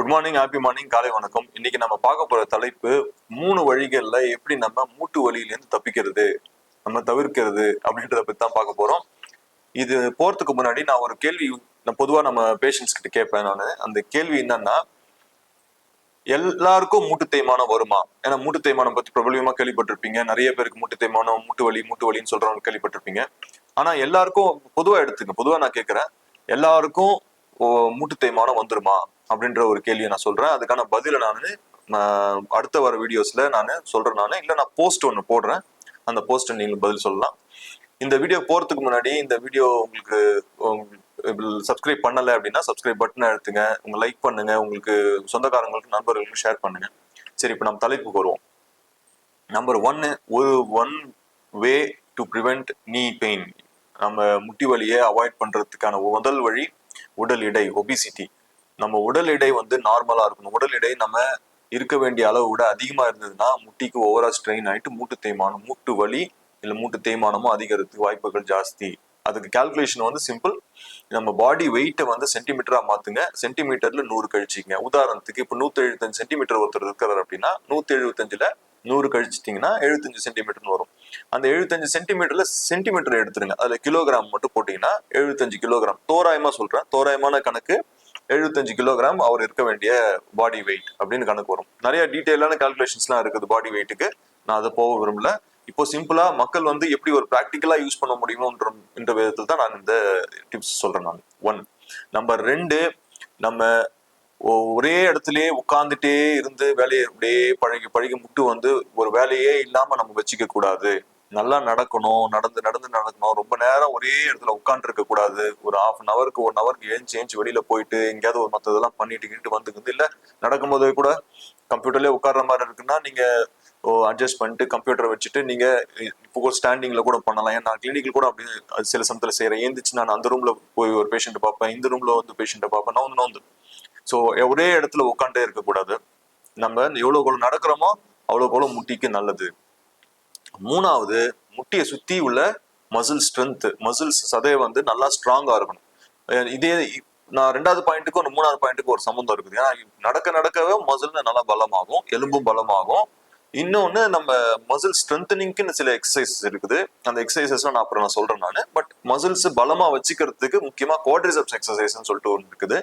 Good morning happy morning காலை வணக்கம். இன்னைக்கு நம்ம பார்க்க போற தலைப்பு மூணு வழிகள்ல எப்படி நம்ம மூட்டு வழியிலேருந்து தப்பிக்கிறது நம்ம தவிர்க்கிறது அப்படின்றத பத்தி தான் பார்க்க போறோம். இது போறதுக்கு முன்னாடி நான் ஒரு கேள்வி நான் பொதுவா நம்ம பேஷண்ட்ஸ் கிட்ட கேட்பேன் நான். அந்த கேள்வி என்னன்னா எல்லாருக்கும் மூட்டு தேய்மானம் வருமா? ஏன்னா மூட்டு தேய்மானம் பத்தி பிரபலமா கேள்விப்பட்டிருப்பீங்க. நிறைய பேருக்கு மூட்டு தேய்மானம் மூட்டு வலி மூட்டு வலின்னு சொல்றவங்க கேள்விப்பட்டிருப்பீங்க. ஆனா எல்லாருக்கும் பொதுவா எடுத்துங்க பொதுவா நான் கேட்கிறேன் எல்லாருக்கும் ஓ, மூட்டு தேய்மானம் வந்துருமா? அப்படின்ற ஒரு கேள்வியை நான் சொல்றேன். அதுக்கான பதிலை நான் அடுத்த வர வீடியோஸ்ல நான் சொல்றேன் நான். இல்லை நான் போஸ்ட் ஒன்று போடுறேன். அந்த போஸ்ட்டை நீங்கள் பதில் சொல்லலாம். இந்த வீடியோ போறதுக்கு முன்னாடி இந்த வீடியோ உங்களுக்கு சப்ஸ்கிரைப் பண்ணலை அப்படின்னா சப்ஸ்கிரைப் பட்டனை எடுத்துங்க உங்க லைக் பண்ணுங்க. உங்களுக்கு சொந்தக்காரங்களுக்கு நண்பர்களுக்கு ஷேர் பண்ணுங்க. சரி இப்போ நம்ம தலைப்புக்கு வருவோம். நம்பர் ஒன்னு ஒரு one way to prevent knee pain நம்ம முட்டி வலியை அவாய்ட் பண்றதுக்கான முதல் வழி உடல் எடை ஒபிசிட்டி நம்ம உடல் எடை வந்து நார்மலா இருக்கணும். உடல் எடை நம்ம இருக்க வேண்டிய அளவு விட அதிகமா இருந்ததுன்னா முட்டிக்கு ஓவரா ஸ்ட்ரெயின் ஆயிட்டு மூட்டு தேய்மானம் மூட்டு வலி இல்ல மூட்டு தேய்மானமும் அதிகரித்து வாய்ப்புகள் ஜாஸ்தி. அதுக்கு கால்குலேஷன் வந்து சிம்பிள் நம்ம பாடி வெயிட்டை வந்து சென்டிமீட்டரா மாத்துங்க. சென்டிமீட்டர்ல நூறு கழிச்சிங்க உதாரணத்துக்கு இப்போ நூத்தி எழுபத்தஞ்சு சென்டிமீட்டர் ஒருத்தர் இருக்கிறார் அப்படின்னா நூத்தி எழுபத்தஞ்சுல நூறு கழிச்சிட்டிங்கன்னா எழுபத்தஞ்சு சென்டிமீட்டர்னு வரும். அந்த எழுபத்தஞ்சு சென்டிமீட்டர்ல சென்டிமீட்டர் எடுத்துருங்க. அதுல கிலோகிராம் மட்டும் போட்டீங்கன்னா எழுபத்தஞ்சு கிலோகிராம் தோராயமா சொல்றேன். தோராயமான கணக்கு எழுபத்தஞ்சு கிலோகிராம் அவர் இருக்க வேண்டிய பாடி வெயிட் அப்படின்னு கணக்கு வரும். நிறைய டீட்டெயிலான கால்குலேஷன்ஸ்லாம் இருக்குது பாடி வெயிட்டுக்கு நான் அதை போக விரும்பல. இப்போ சிம்பிளா மக்கள் வந்து எப்படி ஒரு ப்ராக்டிக்கலா யூஸ் பண்ண முடியுமோன்ற என்ற விதத்தில் தான் நான் இந்த டிப்ஸ் சொல்றேன் நான். ஒன் நம்பர் ரெண்டு நம்ம ஒ- ஒரே இடத்துலயே உட்கார்ந்துட்டே இருந்து வேலையை அப்படியே பழகி பழகி முட்டு வந்து ஒரு வேலையே இல்லாம நம்ம வச்சுக்க கூடாது. நல்லா நடக்கணும் நடந்து நடந்து நடக்கணும். ரொம்ப நேரம் ஒரே இடத்துல உட்கார்ந்து இருக்க கூடாது. ஒரு ஹாஃப் அன் அவருக்கு ஒன் அவருக்கு ஏஞ்சி ஏஞ்சி வெளியில போயிட்டு எங்கேயாவது ஒரு மற்றதெல்லாம் பண்ணிட்டு வந்துக்குது. இல்ல நடக்கும்போது கூட கம்ப்யூட்டர்லயே உட்கார்ற மாதிரி இருக்குன்னா நீங்க அட்ஜஸ்ட் பண்ணிட்டு கம்ப்யூட்டர் வச்சுட்டு நீங்க இப்போ ஒரு ஸ்டாண்டிங்ல கூட பண்ணலாம். ஏன்னா கிளினிக்ல கூட அப்படி அது சில சமயத்துல செய்யறேன் ஏந்திச்சு நான் அந்த ரூம்ல போய் ஒரு பேஷண்ட் பார்ப்பேன். இந்த ரூம்ல வந்து பேஷண்ட்டை பார்ப்பேன். நான் வந்து நான் ஸோ ஒரே இடத்துல உட்காண்டே இருக்கக்கூடாது நம்ம எவ்வளவு எவ்வளவு நடக்கிறோமோ அவ்வளவு அவ்வளவு முட்டிக்கு நல்லது. மூணாவது முட்டியை சுற்றி உள்ள மசில் ஸ்ட்ரென்த்து மசில்ஸ் சதையை வந்து நல்லா ஸ்ட்ராங்காக இருக்கணும். இதே நான் ரெண்டாவது பாயிண்ட்டுக்கும் ஒரு மூணாவது பாயிண்ட்டுக்கும் ஒரு சம்மந்தம் இருக்குது. ஏன்னா நடக்க நடக்கவே மசில் நல்லா பலமாகும் எலும்பும் பலமாகும். இன்னொன்று நம்ம மசில் ஸ்ட்ரென்தனிங்க்குன்னு சில எக்ஸசைசஸ் இருக்குது. அந்த எக்ஸசைசஸ்லாம் நான் அப்புறம் நான் சொல்கிறேன் நான். பட் மசில்ஸ் பலமாக வச்சுக்கிறதுக்கு முக்கியமாக குவாட்ரிசப்ஸ் எக்ஸசைஸ்னு சொல்லிட்டு ஒன்று இருக்குது.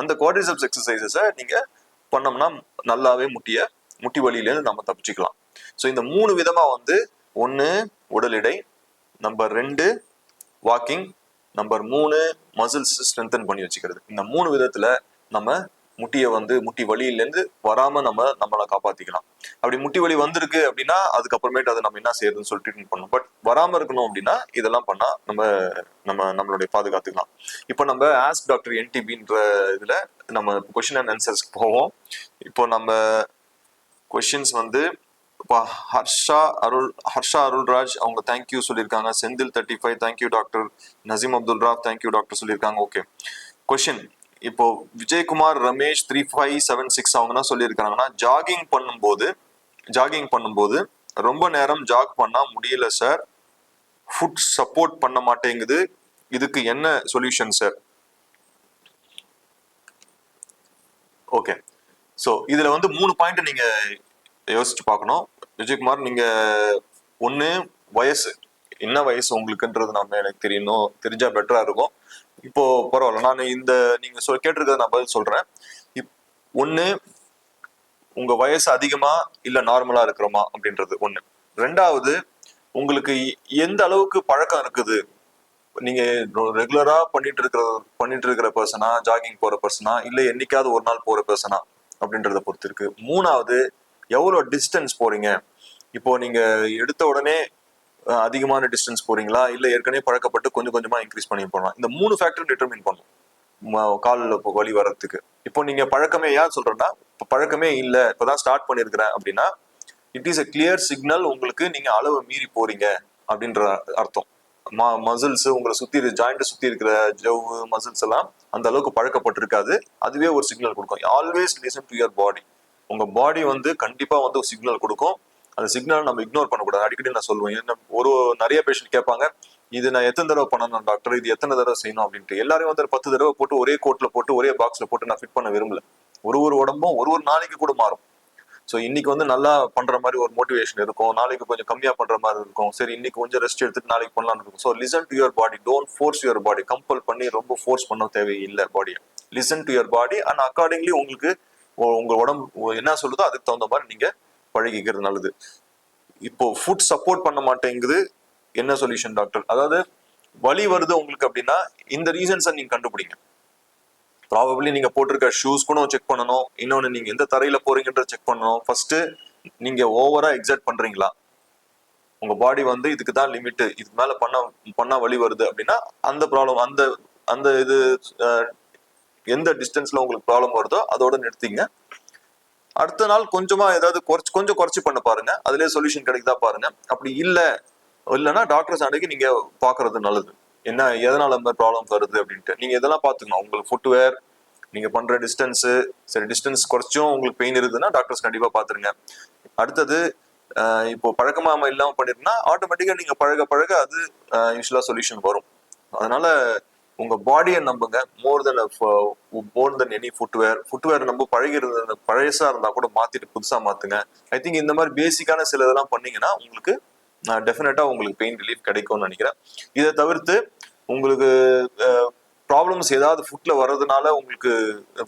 அந்த குவாட்ரிசப்ஸ் எக்ஸசைசஸை நீங்கள் பண்ணோம்னா நல்லாவே முட்டிய முட்டி வலியிலேருந்து நம்ம தப்பிச்சுக்கலாம். ஸோ இந்த மூணு விதமா வந்து ஒன்று உடல் எடை நம்பர் ரெண்டு வாக்கிங் நம்பர் மூணு மசில்ஸ் ஸ்ட்ரென்தன் பண்ணி வச்சுக்கிறது. இந்த மூணு விதத்துல நம்ம முட்டியை வந்து முட்டி வலியிலேருந்து வராம நம்ம நம்மளை காப்பாத்திக்கலாம். அப்படி முட்டி வலி வந்திருக்கு அப்படின்னா அதுக்கப்புறமேட்டு அதை நம்ம என்ன செய்யறதுன்னு சொல்லிட்டு ட்ரீட்மெண்ட் பண்ணணும். பட் வராம இருக்கணும் அப்படின்னா இதெல்லாம் பண்ணா நம்ம நம்ம நம்மளுடைய பாதுகாத்துக்கலாம். இப்போ நம்ம ஆஸ்க் டாக்டர் என்டிபின்ற இதுல நம்ம கொஸ்டின் அண்ட் ஆன்சர்ஸ்க்கு போவோம். இப்போ நம்ம கொஷின்ஸ் வந்து இப்போ ஹர்ஷா அருள் ஹர்ஷா அருள்ராஜ் அவங்க தேங்க்யூ சொல்லியிருக்காங்க. Senthil thirty five thank you doctor Naseem Abdul Rao thank you doctor சொல்லியிருக்காங்க. ஓகே கொஷின் இப்போ Vijayakumar Ramesh three five seven six அவங்க சொல்லியிருக்காங்கன்னா ஜாகிங் பண்ணும்போது ஜாகிங் பண்ணும்போது ரொம்ப நேரம் ஜாக் பண்ணால் முடியல சார் ஃபுட் சப்போர்ட் பண்ண மாட்டேங்குது. இதுக்கு என்ன சொல்யூஷன் சார் ஓகே ஸோ இதில் வந்து மூணு பாயிண்ட் நீங்கள் யோசிச்சு பார்க்கணும். விஜயகுமார் நீங்க ஒன்று வயசு. என்ன வயசு உங்களுக்குன்றது நம்ம எனக்கு தெரியணும். தெரிஞ்சா பெட்டரா இருக்கும். இப்போ பரவாயில்ல நான் இந்த நீங்க சொல் கேட்டிருக்கிறத நான் பதில் சொல்றேன். இப் ஒன்று உங்க வயசு அதிகமா இல்ல நார்மலா இருக்கிறோமா அப்படின்றது ஒண்ணு. ரெண்டாவது உங்களுக்கு எந்த அளவுக்கு பழக்கம் இருக்குது? நீங்க ரெகுலரா பண்ணிட்டு இருக்கிற பண்ணிட்டு இருக்கிற பர்சனா ஜாகிங் போற பர்சனா இல்ல என்னைக்காவது ஒரு நாள் போற பர்சனா அப்படின்றத பொறுத்து இருக்கு. மூணாவது எவ்வளோ டிஸ்டன்ஸ் போறீங்க? இப்போ நீங்க எடுத்த உடனே அதிகமான டிஸ்டன்ஸ் போறீங்களா? இல்ல ஏற்கனவே பழக்கப்பட்டு கொஞ்சம் கொஞ்சமா இன்க்ரீஸ் பண்ணி போகலாம் இந்த மூணு ஃபேக்டர் டிட்டர்மின் பண்ணும். காலில் இப்போ வலி வர்றதுக்கு. இப்போ நீங்க பழக்கமே ஏன் சொல்றேன்னா இப்போ பழக்கமே இல்லை. இப்போதான் ஸ்டார்ட் பண்ணியிருக்கிறேன் அப்படின்னா it is a clear signal உங்களுக்கு நீங்க அளவு மீறி போறீங்க அப்படின்ற அர்த்தம். மசில்ஸ் உங்களை சுத்தி ஜாயிண்ட் சுத்தி இருக்கிற ஜவ்வு மசில்ஸ் எல்லாம் அந்த அளவுக்கு பழக்கப்பட்டிருக்காது. அதுவே ஒரு சிக்னல் கொடுக்கும். Always listen to your body உங்க பாடி வந்து கண்டிப்பா வந்து ஒரு சிக்னல் கொடுக்கும். அந்த சிக்னல் நம்ம இக்னோர் பண்ணக்கூடாது. அடிக்கடி நான் சொல்லுவேன் என்ன ஒரு நிறைய பேஷண்ட் கேட்பாங்க இது நான் எத்தனை தடவை பண்ணணும் டாக்டர் இது எத்தனை தடவை செய்யணும்? அப்படின்ட்டு. எல்லாரையும் வந்து பத்து தடவை போட்டு ஒரே கோட்ல போட்டு ஒரே பாக்ஸ்ல போட்டு நான் ஃபிட் பண்ண விரும்பல. ஒரு ஒரு உடம்பும் ஒரு ஒரு நாளைக்கு கூட மாறும். ஸோ இன்னைக்கு வந்து நல்லா பண்ற மாதிரி ஒரு மோட்டிவேஷன் இருக்கும். நாளைக்கு கொஞ்சம் கம்மியா பண்ற மாதிரி இருக்கும். சரி இன்னைக்கு கொஞ்சம் ரெஸ்ட் எடுத்துட்டு நாளைக்கு பண்ணலாம்னு இருக்கும். So listen to your body don't force your body compel பண்ணி ரொம்ப ஃபோர்ஸ் பண்ண தேவையில்லை பாடியை listen to your body and accordingly உங்களுக்கு உங்க உடம்பு என்ன சொல்லுதோ அதுக்கு தகுந்த மாதிரி நீங்க பழகிக்கிறது நல்லது. இப்போ ஃபுட் சப்போர்ட் பண்ண மாட்டேங்குது என்ன சொல்யூஷன் டாக்டர் அதாவது வலி வருது உங்களுக்கு அப்படின்னா இந்த ரீசன்ஸை நீங்க கண்டுபிடிங்க. ப்ராபப்ளி நீங்க போட்டிருக்க ஷூஸ் கூட செக் பண்ணணும். இன்னொன்னு நீங்க எந்த தரையில போறீங்கன்ற செக் பண்ணணும். ஃபர்ஸ்ட் நீங்க ஓவரா எக்ஸைட் பண்றீங்களா? உங்க பாடி வந்து இதுக்கு தான் லிமிட் இதுக்கு மேல பண்ண பண்ணா வழி வருது அப்படின்னா அந்த ப்ராப்ளம் அந்த அந்த இது எந்த டிஸ்டன்ஸ்ல உங்களுக்கு ப்ராப்ளம் வருதோ அதோட நிறுத்திங்க. அடுத்த நாள் கொஞ்சமா ஏதாவது குறைச்சு கொஞ்சம் குறைச்சி பண்ண பாருங்க. அதுலேயே சொல்யூஷன் கிடைக்குதா பாருங்க. அப்படி இல்லை இல்லைன்னா டாக்டர்ஸ் அன்றைக்கு நீங்க பாக்குறது நல்லது. என்ன எதனால இந்த ப்ராப்ளம் வருது அப்படின்ட்டு. நீங்க இதெல்லாம் பாத்துக்கணும் உங்களுக்கு ஃபுட்வேர் நீங்க பண்ற டிஸ்டன்ஸ் சரி டிஸ்டன்ஸ் குறைச்சும் உங்களுக்கு பெயின் இருக்குதுன்னா டாக்டர்ஸ் கண்டிப்பா பாத்துருங்க அடுத்தது இப்போ பழக்கமாம இல்லாம பண்ணிருந்தா ஆட்டோமேட்டிக்கா நீங்க பழக பழக அது யூஸ்வலா சொல்யூஷன் வரும். அதனால உங்க பாடியை நம்புங்க. More then more then any footwear footwear நம்ம பழகிறது பழையசா இருந்தா கூட மாத்திட்டு புதுசா மாத்துங்க. ஐ திங்க் இந்த மாதிரி பேசிக்கான சில இதெல்லாம் பண்ணீங்கன்னா உங்களுக்கு டெஃபினட்டா உங்களுக்கு பெயின் ரிலீஃப் கிடைக்கும்னு நினைக்கிறேன். இதை தவிர்த்து உங்களுக்கு ப்ராப்ளம்ஸ் ஏதாவது ஃபுட்ல வர்றதுனால உங்களுக்கு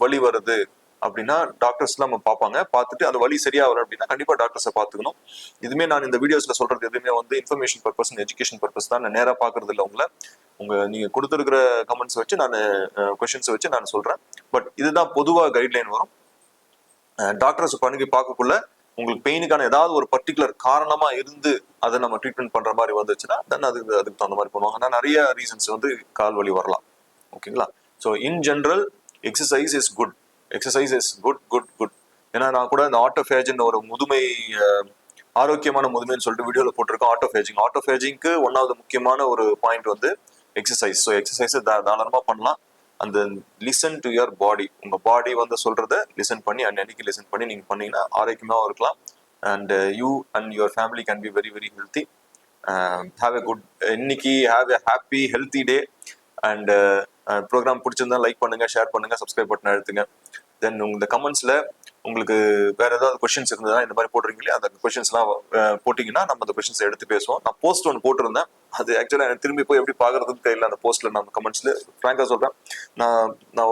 வலி வருது அப்படின்னா டாக்டர்ஸ்லாம் நம்ம பார்ப்பாங்க. பார்த்துட்டு அந்த வலி சரியா வரும் அப்படின்னா கண்டிப்பாக டாக்டர்ஸை பார்த்துக்கணும். இதுமே நான் இந்த வீடியோஸில் சொல்றது எதுவுமே வந்து இன்ஃபர்மேஷன் பர்பஸ் எஜுகேஷன் பர்பஸ் தான். நான் நேராக பார்க்கறது இல்லை உங்களை. உங்க நீங்க கொடுத்துருக்கிற கமெண்ட்ஸ் வச்சு நான் கொஷின்ஸ் வச்சு நான் சொல்றேன். பட் இதுதான் பொதுவாக கைட்லைன் வரும். டாக்டர்ஸ் பணிக்கு பார்க்கக்குள்ள உங்களுக்கு பெயினுக்கான ஏதாவது ஒரு பர்டிகுலர் காரணமா இருந்து அதை நம்ம ட்ரீட்மெண்ட் பண்ற மாதிரி வந்துச்சுன்னா தென் அது அதுக்கு தகுந்த மாதிரி பண்ணுவாங்க. ஆனால் நிறைய ரீசன்ஸ் வந்து கால் வலி வரலாம். ஓகேங்களா so in general exercise is good exercise is good good good ஏன்னா நான் கூட இந்த ஆட்டோஃபேஜின் ஒரு முதுமை ஆரோக்கியமான முதுமைன்னு சொல்லிட்டு வீடியோவில் போட்டிருக்கோம். ஆட்டோஃபேஜிங் ஆட்டோஃபேஜிங்க்கு ஒன்றாவது முக்கியமான ஒரு பாயிண்ட் வந்து எக்ஸசைஸ் ஸோ எக்ஸசைஸ் தாராளமாக பண்ணலாம். அந்த லிசன் டு யுவர் பாடி உங்கள் பாடி வந்து சொல்கிறத லிசன் பண்ணி அன்னன்னைக்கு லிசன் பண்ணி நீங்கள் பண்ணீங்கன்னா ஆரோக்கியமாகவும் இருக்கலாம். And you and your family can be very very healthy have a good இன்னைக்கு have a happy healthy day and program பிடிச்சிருந்தா லைக் பண்ணுங்கள் ஷேர் பண்ணுங்கள் சப்ஸ்கிரைப் பட்டன் அழுத்துங்க. தென் இந்த கமெண்ட்ஸில் உங்களுக்கு வேற ஏதாவது கொஸ்டின்ஸ் இருந்ததுன்னா இந்த மாதிரி போடுறீங்களே அந்த கொஸ்டின்ஸ்லாம் போட்டிங்கன்னா நம்ம அந்த கொஸ்டின்ஸ் எடுத்து பேசுவோம். நான் போஸ்ட் ஒன்று போட்டிருந்தேன். அது ஆக்சுவலாக எனக்கு திரும்பி போய் எப்படி பார்க்கறதுன்னு தெரியல. அந்த போஸ்ட்ல நான் கமெண்ட்ஸ்ல ஃப்ராங்காக சொல்றேன். நான் நான்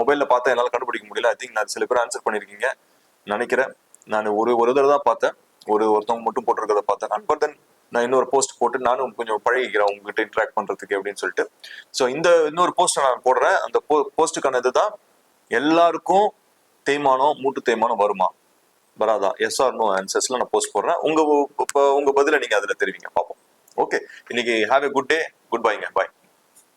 மொபைலில் பார்த்தா என்னால் கண்டுபிடிக்க முடியல. ஐ திங்க் நான் சில பேர் ஆன்சர் பண்ணியிருக்கீங்க நினைக்கிறேன். நான் ஒரு ஒரு தடவை தான் பார்த்தேன். ஒரு ஒருத்தவங்க மட்டும் போட்டிருக்கிறத பார்த்தேன். பட் தென் நான் இன்னொரு போஸ்ட் போட்டு நானும் கொஞ்சம் பழகிக்கிறேன். உங்ககிட்ட இன்ட்ராக்ட் பண்ணுறதுக்கு அப்படின்னு சொல்லிட்டு. ஸோ இந்த இன்னொரு போஸ்ட் நான் போடுறேன். அந்த போ போஸ்ட்டுக்கான இதுதான் எல்லாருக்கும் தேய்மானம் மூட்டு தேய்மானம் வருமா? வராதா? எஸ் ஆர் நோ ஆன்சர்ஸ்ல நான் போஸ்ட் போடுறேன். உங்க இப்போ உங்க பதில நீங்க அதுல தெரிவிங்க. பார்ப்போம். ஓகே இன்னைக்கு have a good day good பைங்க bye